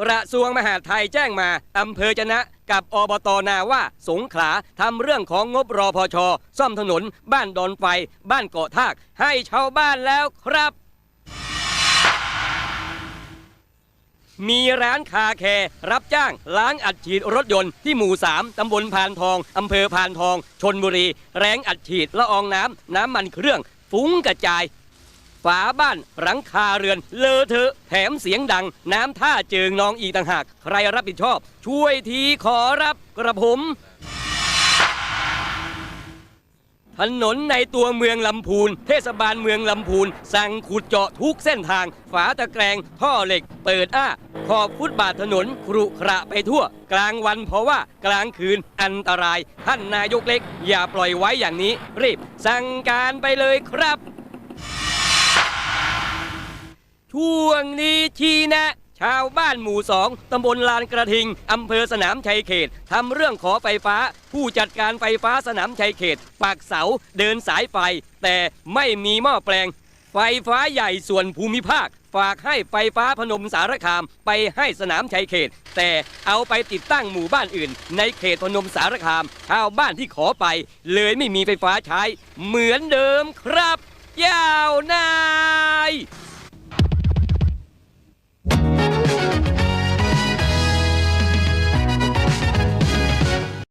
กระทรวงมหาดไทยแจ้งมาอำเภอจะนะกับอบตนาว่าสงขลาทำเรื่องของงบรอพชซ่อมถนน บ้านดอนไฟ บ้านเกาะทาก ให้ชาวบ้านแล้วครับ มีร้านคาแคร์รับจ้างล้างอัดฉีดรถยนต์ที่หมู่ 3 ตำบลพานทอง อำเภอพานทอง ชนบุรี แรงอัดฉีดละอองน้ำ น้ำมันเครื่อง ฟุ้งกระจาย ฝาบ้านหลังคาเรือนเลอะเทอะแถมเสียงดัง น้ำท่าเจิงนองอีกต่างหาก ใครรับผิดชอบ ช่วยทีขอรับกระผม ถนนในตัวเมืองลำพูน เทศบาลเมืองลำพูน สั่งขุดเจาะทุกเส้นทาง ฝาตะแกรงท่อเหล็ก เปิดอ้า ขอบฟุตบาทถนนครุขระไปทั่ว กลางวันเพราะว่ากลางคืนอันตราย ท่านนายกเล็ก อย่าปล่อยไว้อย่างนี้ รีบ สั่งการไปเลยครับ ช่วงนี้ชี้แนะ ชาวบ้านหมู่สองตำบลลานกระทิง อำเภอสนามชัยเขต ทำเรื่องขอไฟฟ้า ผู้จัดการไฟฟ้าสนามชัยเขตปักเสาเดินสายไฟ แต่ไม่มีหม้อแปลง ไฟฟ้าใหญ่ส่วนภูมิภาค ฝากให้ไฟฟ้าพนมสารคามไปให้สนามชัยเขต แต่เอาไปติดตั้งหมู่บ้านอื่น ในเขตพนมสารคาม ชาวบ้านที่ขอไป เลยไม่มีไฟฟ้าใช้ เหมือนเดิมครับ ยาวนาย